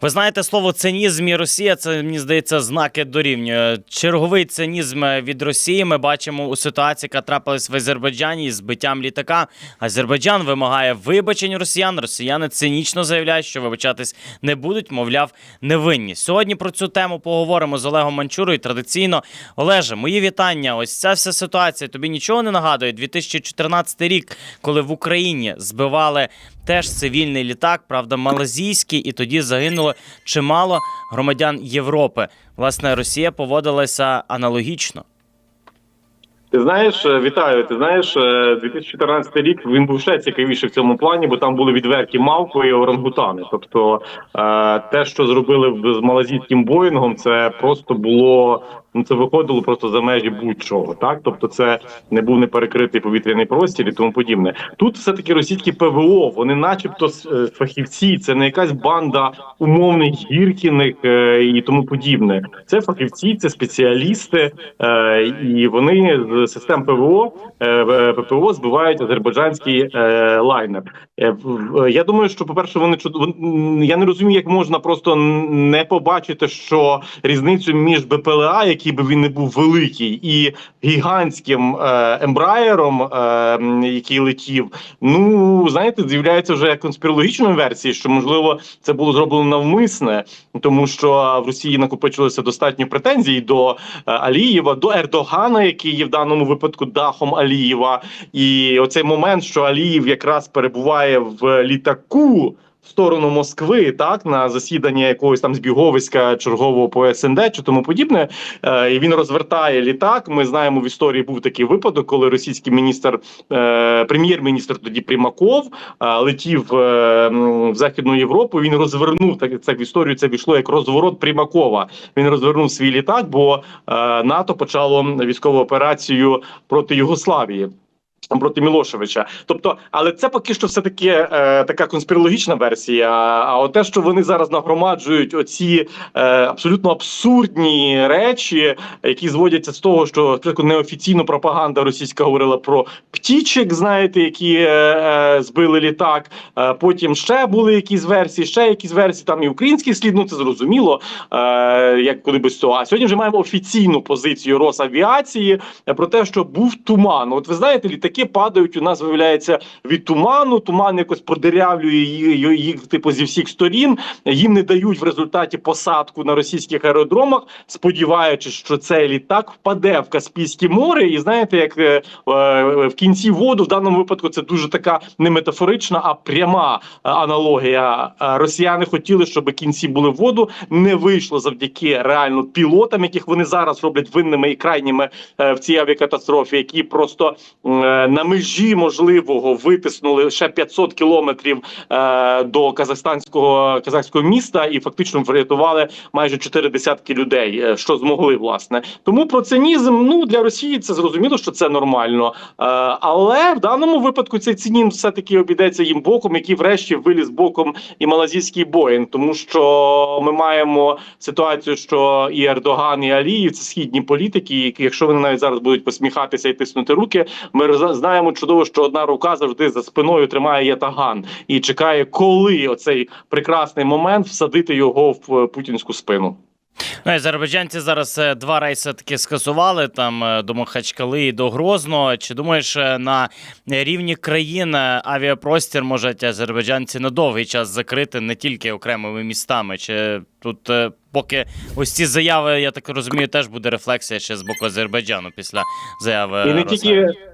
Ви знаєте, слово цинізм і Росія це мені здається знаки дорівнює. Черговий цинізм від Росії. Ми бачимо у ситуації, яка трапилась в Азербайджані з збиттям літака. Азербайджан вимагає вибачень росіян. Росіяни цинічно заявляють, що вибачатись не будуть, мовляв, невинні. Сьогодні про цю тему поговоримо з Олегом Манчурою. Традиційно, Олеже, мої вітання. Ось ця вся ситуація. Тобі нічого не нагадує? 2014 рік, коли в Україні збивали теж цивільний літак, правда, малазійський, і тоді загинуло чимало громадян Європи. Власне, Росія поводилася аналогічно. Ти знаєш, е, вітаю. Ти знаєш, е, 2014 рік він був ще цікавіший в цьому плані, бо там були відверті мавпи і орангутани. Тобто, е, те, що зробили з малазійським боїнгом, це просто було. Ну, це виходило просто за межі будь-чого. Так, тобто, це не був неперекритий повітряний простір і тому подібне. Тут все таки російські ПВО, вони, начебто, е, фахівці, це не якась банда умовних гіркіних е, і тому подібне. Це фахівці, це спеціалісти, е, і вони з систем ПВО ППО збивають азербайджанський лайнер. Я думаю, що по перше, вони я не розумію, як можна просто не побачити, що різницю між БПЛА, який би він не був великий, і гігантським ембраєром, е, який летів. Ну знаєте, з'являється вже конспірологічної версії, що можливо це було зроблено навмисне, тому що в Росії накопичилося достатньо претензій до е, Алієва, до Ердогана, який є в даному випадку дахом Алієва. І оцей момент, що Алієв якраз перебуває в літаку. В сторону Москви, так на засідання якогось там збіговиська чергового по СНД чи тому подібне, е, і він розвертає літак. Ми знаємо в історії був такий випадок, коли російський міністр, е, прем'єр-міністр тоді Примаков е, летів е, в західну Європу. Він розвернув так. Це в історію це війшло як розворот Примакова. Він розвернув свій літак, бо е, НАТО почало військову операцію проти Югославії. Проти Мілошевича, тобто, але це поки що все таки е, така конспірологічна версія. А от те, що вони зараз нагромаджують оці е, абсолютно абсурдні речі, які зводяться з того, що спочатку неофіційно пропаганда російська говорила про птічек, знаєте, які е, е, збили літак. Е, потім ще були якісь версії, ще якісь версії. Там і український слід, ну це зрозуміло, е, як куди без цього. А сьогодні вже маємо офіційну позицію Росавіації е, про те, що був туман. От ви знаєте, літаки падають у нас виявляється від туману. Туман якось продирявлює їх, типу зі всіх сторін. Їм не дають в результаті посадку на російських аеродромах, сподіваючись, що цей літак впаде в Каспійське море. І знаєте, як е, е, в кінці воду в даному випадку це дуже така не метафорична, а пряма е, аналогія. Росіяни хотіли, щоб кінці були в воду. Не вийшло завдяки реально пілотам, яких вони зараз роблять винними і крайніми в цій авіакатастрофі, які просто на межі можливого витиснули ще 500 кілометрів е, до казахстанського казахського міста і фактично врятували майже чотири десятки людей, е, що змогли власне. Тому про цинізм ну для Росії це зрозуміло, що це нормально. Е, але в даному випадку цей цинізм все таки обійдеться їм боком, який врешті виліз боком і малазійський боїн, тому що ми маємо ситуацію, що і Ердоган, і Аліїв це східні політики, які, якщо вони навіть зараз будуть посміхатися і тиснути руки, ми знаємо чудово, що одна рука завжди за спиною тримає ятаган і чекає, коли оцей прекрасний момент всадити його в е, путінську спину. Ну, азербайджанці зараз е, два рейси таки скасували там е, до Махачкали і до Грозного. Чи думаєш, на рівні країн авіапростір можуть азербайджанці на довгий час закрити не тільки окремими містами? Чи тут поки ось ці заяви, я так розумію, теж буде рефлексія ще з боку Азербайджану після заяви І не Росії? тільки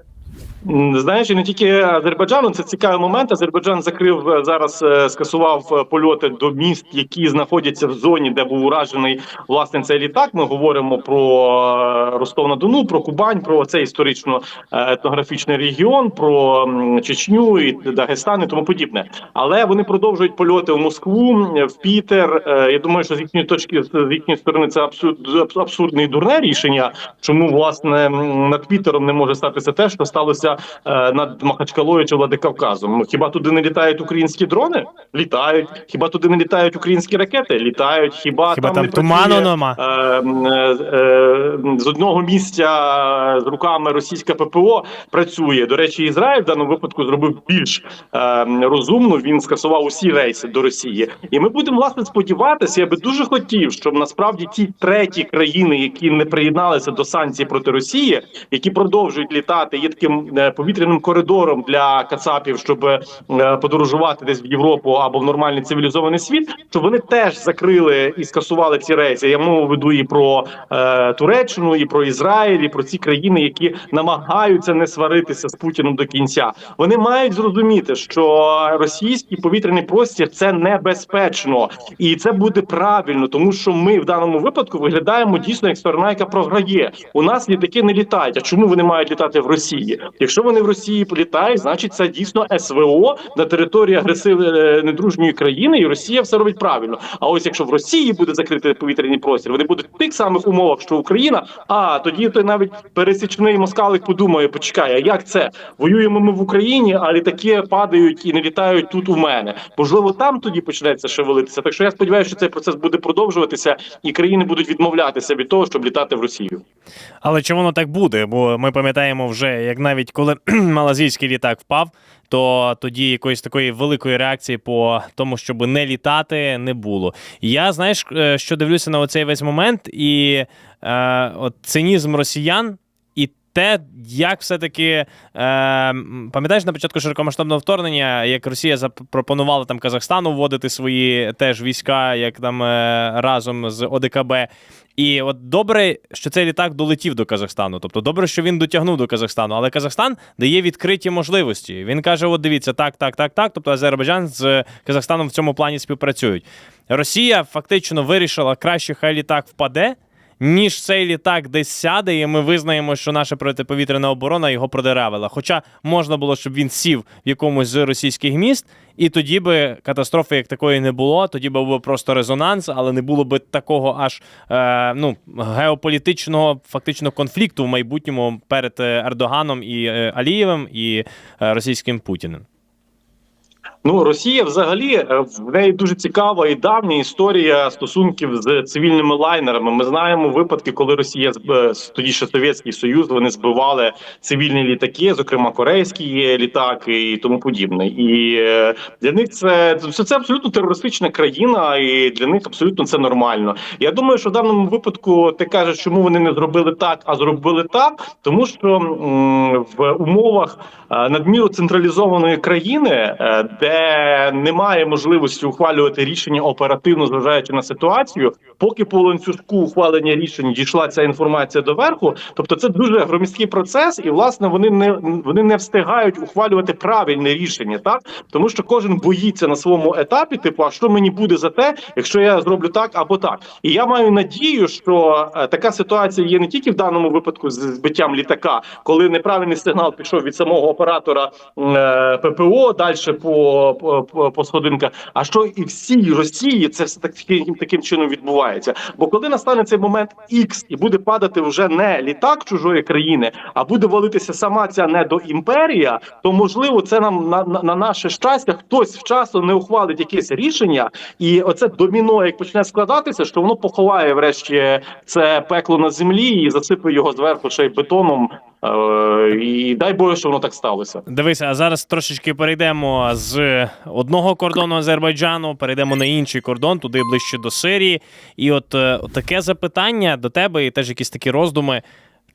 знаєш, не тільки Азербайджану. Це цікавий момент. Азербайджан закрив е, зараз, е, скасував е, польоти до міст, які знаходяться в зоні, де був уражений власне цей літак. Ми говоримо про Ростов на Дону, про Кубань, про цей історично етнографічний регіон, про Чечню і Дагестан і тому подібне. Але вони продовжують польоти в Москву, в Пітер. Я думаю, що з їхньої точки з їхньої сторони це абсурд абсурдне і дурне рішення. Чому власне над Пітером не може статися те, що сталося е, над Махачкалою чи Владикавказом. Ну, Хіба туди не літають українські дрони? Літають. Хіба туди не літають українські ракети? Літають. Хіба, Хіба там, там не туману нема? е, е, е, з одного місця з руками російська ППО працює. До речі, Ізраїль в даному випадку зробив більш е, розумно. Він скасував усі рейси до Росії, і ми будемо власне сподіватися. Я би дуже хотів, щоб насправді ті треті країни, які не приєдналися до санкцій проти Росії, які продовжують літати, є таким повітряним коридором для Кацапів, щоб е, подорожувати десь в Європу або в нормальний цивілізований світ, щоб вони теж закрили і скасували ці рейси. Я мову веду і про е, Туреччину, і про Ізраїль, і про ці країни, які намагаються не сваритися з Путіним до кінця. Вони мають зрозуміти, що російський повітряний простір це небезпечно, і це буде правильно, тому що ми в даному випадку виглядаємо дійсно як сторона, яка програє. У нас літаки не літають. А чому вони мають літати в Росії? Якщо вони в Росії політають, значить це дійсно СВО на території агресивної недружньої країни, і Росія все робить правильно. А ось якщо в Росії буде закритий повітряний простір, вони будуть в тих самих умовах, що Україна. А тоді той навіть пересічний москалик подумає: почекай, а як це воюємо ми в Україні, а літаки падають і не літають тут у мене. Можливо, там тоді почнеться шевелитися. Так що я сподіваюся, що цей процес буде продовжуватися, і країни будуть відмовлятися від того, щоб літати в Росію. Але чи воно так буде? Бо ми пам'ятаємо вже, як навіть коли малазійський літак впав, то тоді якоїсь такої великої реакції по тому, щоб не літати, не було. Я знаєш, е, що дивлюся на оцей весь момент, і е, от цинізм росіян. Те, як все-таки е, пам'ятаєш на початку широкомасштабного вторгнення, як Росія запропонувала там Казахстану вводити свої теж війська, як там е, разом з ОДКБ. І от добре, що цей літак долетів до Казахстану. Тобто добре, що він дотягнув до Казахстану. Але Казахстан дає відкриті можливості. Він каже: от дивіться, так, так, так, так. Тобто Азербайджан з Казахстаном в цьому плані співпрацюють. Росія фактично вирішила, краще хай літак впаде. Ніж цей літак десь сяде, і ми визнаємо, що наша протиповітряна оборона його продеревила. Хоча можна було, щоб він сів в якомусь з російських міст, і тоді би катастрофи як такої не було. Тоді би був просто резонанс, але не було би такого аж е, ну, геополітичного фактично конфлікту в майбутньому перед е, Ердоганом і е, Алієвим і е, російським Путіним. Ну, Росія взагалі е, в неї дуже цікава і давня історія стосунків з цивільними лайнерами. Ми знаємо випадки, коли Росія е, тоді ще Совєтський Союз вони збивали цивільні літаки, зокрема корейські літаки і тому подібне. І е, для них це це, абсолютно терористична країна, і для них абсолютно це нормально. Я думаю, що в даному випадку ти кажеш, чому вони не зробили так, а зробили так, тому що в умовах надміру централізованої країни, е, немає можливості ухвалювати рішення оперативно, зважаючи на ситуацію, поки по ланцюжку ухвалення рішень дійшла ця інформація до верху. Тобто, це дуже громісткий процес, і власне вони не вони не встигають ухвалювати правильне рішення, так тому що кожен боїться на своєму етапі, типу, а що мені буде за те, якщо я зроблю так або так. І я маю надію, що е, така ситуація є не тільки в даному випадку з збиттям літака, коли неправильний сигнал пішов від самого оператора е, ППО, далі по, по, по, сходинках, а що і всій Росії це все так таким, таким чином відбувається. Бо коли настане цей момент X і буде падати вже не літак чужої країни, а буде валитися сама ця недоімперія, то можливо це нам на, на, на наше щастя хтось вчасно не ухвалить якесь рішення, і оце доміно, як почне складатися, що воно поховає врешті це пекло на землі і засипає його зверху ще й бетоном. Е, і дай Боже, що воно так сталося. Дивися, а зараз трошечки перейдемо з одного кордону Азербайджану, перейдемо на інший кордон, туди ближче до Сирії. І от, е, от таке запитання до тебе, і теж якісь такі роздуми.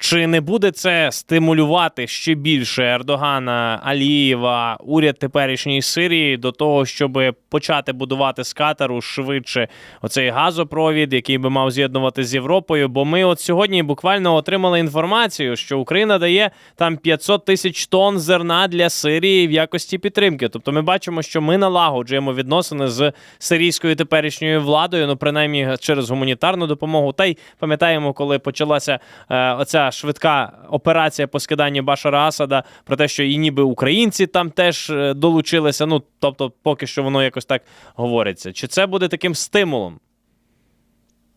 Чи не буде це стимулювати ще більше Ердогана, Алієва, уряд теперішньої Сирії до того, щоб почати будувати з Катару швидше оцей газопровід, який би мав з'єднувати з Європою? Бо ми от сьогодні буквально отримали інформацію, що Україна дає там 500 тисяч тонн зерна для Сирії в якості підтримки. Тобто, ми бачимо, що ми налагоджуємо відносини з сирійською теперішньою владою, ну принаймні через гуманітарну допомогу. Та й пам'ятаємо, коли почалася е, оця швидка операція по скиданню Башара Асада, про те, що і ніби українці там теж е, долучилися. Ну тобто, поки що воно якось так говориться. Чи це буде таким стимулом?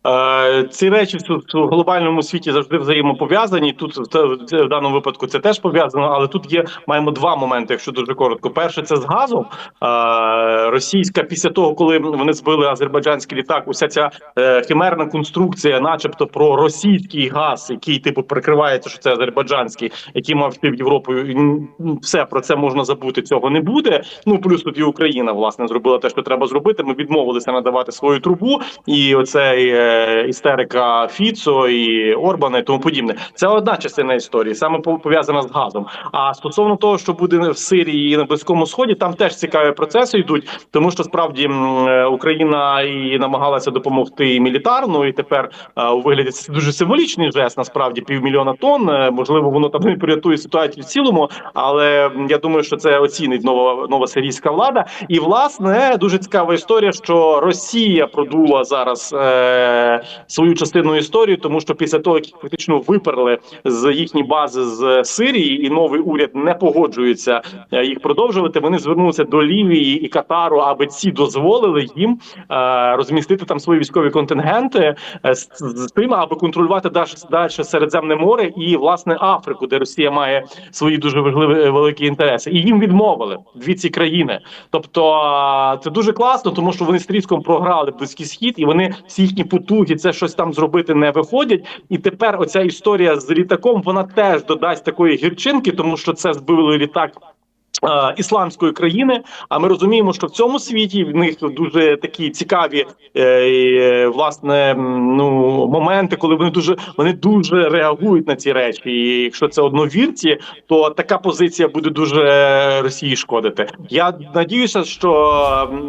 Е, ці речі в, глобальному світі завжди взаємопов'язані. Тут в, даному випадку це теж пов'язано, але тут є маємо два моменти, якщо дуже коротко. Перше, це з газом. Е, російська після того, коли вони збили азербайджанський літак, уся ця е, химерна конструкція, начебто про російський газ, який типу прикривається, що це азербайджанський, який мав йти в Європу. Все про це можна забути. Цього не буде. Ну плюс тут і Україна власне зробила те, що треба зробити. Ми відмовилися надавати свою трубу, і оцей істерика Фіцо і Орбана і тому подібне. Це одна частина історії, саме пов- пов'язана з газом. А стосовно того, що буде в Сирії і на Близькому Сході, там теж цікаві процеси йдуть, тому що справді Україна і намагалася допомогти і мілітарно, і тепер е, у вигляді це дуже символічний жест. Насправді півмільйона тонн. Е, Можливо, воно там не порятує ситуацію в цілому, але я думаю, що це оцінить нова нова сирійська влада. І власне дуже цікава історія, що Росія продула зараз е, свою частину історії, тому що після того, як фактично виперли з їхні бази з Сирії, і новий уряд не погоджується е, їх продовжувати. Вони звернулися до Лівії і Катару, аби ці дозволили їм е, розмістити там свої військові контингенти е, з, тим, аби контролювати далі, Середземне море і власне Африку, де Росія має свої дуже важливі великі інтереси, і їм відмовили дві ці країни. Тобто це дуже класно, тому що вони з тріском програли близький схід, і вони всі їхні потуги це щось там зробити не виходять. І тепер оця історія з літаком вона теж додасть такої гірчинки, тому що це збили літак. Е, Ісламської країни, а ми розуміємо, що в цьому світі в них дуже такі цікаві е, е, власне ну моменти, коли вони дуже вони дуже реагують на ці речі. І якщо це одновірці, то така позиція буде дуже Росії шкодити. Я надіюся, що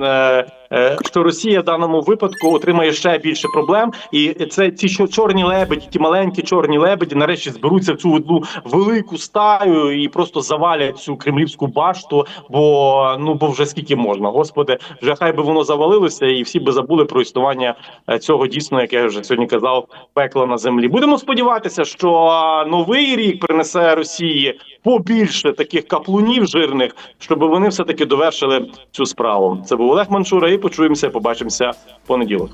е, е, що Росія в даному випадку отримає ще більше проблем, і це ці чорні лебеді, ті маленькі чорні лебеді, нарешті зберуться в цю одну велику стаю і просто завалять цю кремлівську башту. Бо ну бо вже скільки можна, господи, вже хай би воно завалилося, і всі би забули про існування е, цього дійсно, як я вже сьогодні казав, пекла на землі. Будемо сподіватися, що новий рік принесе Росії побільше таких каплунів жирних, щоб вони все таки довершили цю справу. Це був Олег Манчура, і почуємося, побачимося в понеділок.